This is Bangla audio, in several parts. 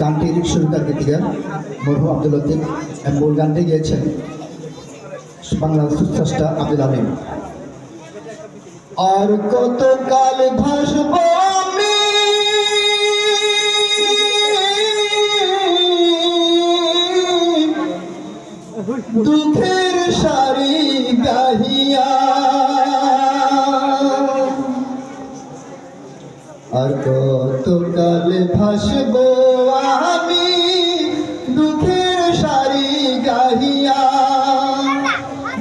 গানটির সুরকার গীতিকার মরহু আব্দুল লতিফ মূল গানটি গিয়েছেন বাংলা সুস্রষ্টা আব্দুল আলিম আর কত কাল ভাসব আমি? দুঃখের সারি গাহিয়া আর কত কাল ভাসব আমি দুঃখের সারি গাহিয়া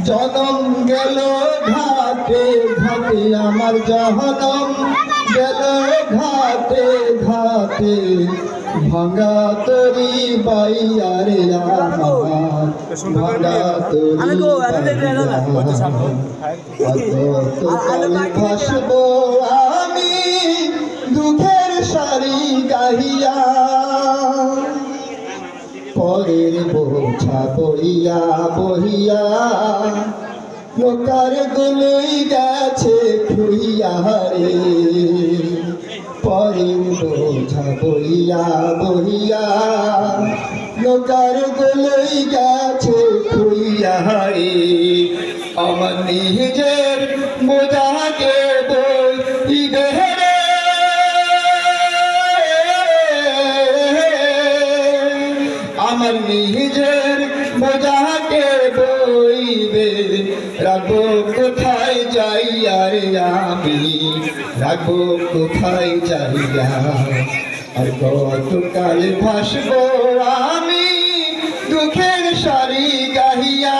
জনম গেল ঘাটে ঘাটে, আমার জহনম গেল ঘাটে ঘাটে ভাঙা তরি বাইয়ারে ভাঙা তরি। ভাসব সারি গাহিয়া, পরের বোঝা বইয়া বহিয়া লোকার গুলোই গেছে খুইয়া রে পরের বোঝা বইয়া বহিয়া লোকার গুলোই গেছে খুইয়া রে আমার নিজের বোঝাকে আমার নিজের বোঝাকে বইবে। রাখব কোথায় যাইয়া আমি? রাখব কোথায় যাইয়া আর কতকাল ভাসবো আমি দুঃখের সারি গাহিয়া?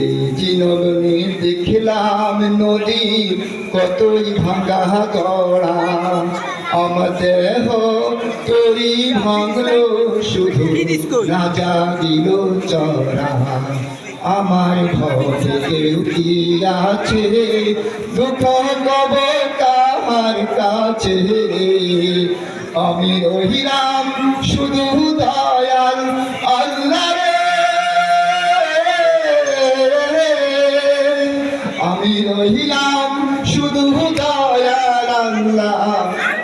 এই জিনবনে দেখলাম নদী কতই ভাঙা গড়া। আমার দেহ তরি ভাঙলো শুধু রাজা দিল চড়া। আমার ঘরে কেউ কি আছে দুঃখ কব কাহার কাছে। আমি রহিলাম শুধু দয়াল আল্লাহ রে আমি রহিলাম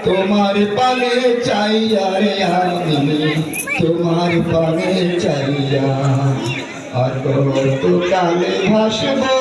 তোমার পানে চাইয়া রে আমি তোমার পানে চাইয়া। আর কত কালে ভাসবো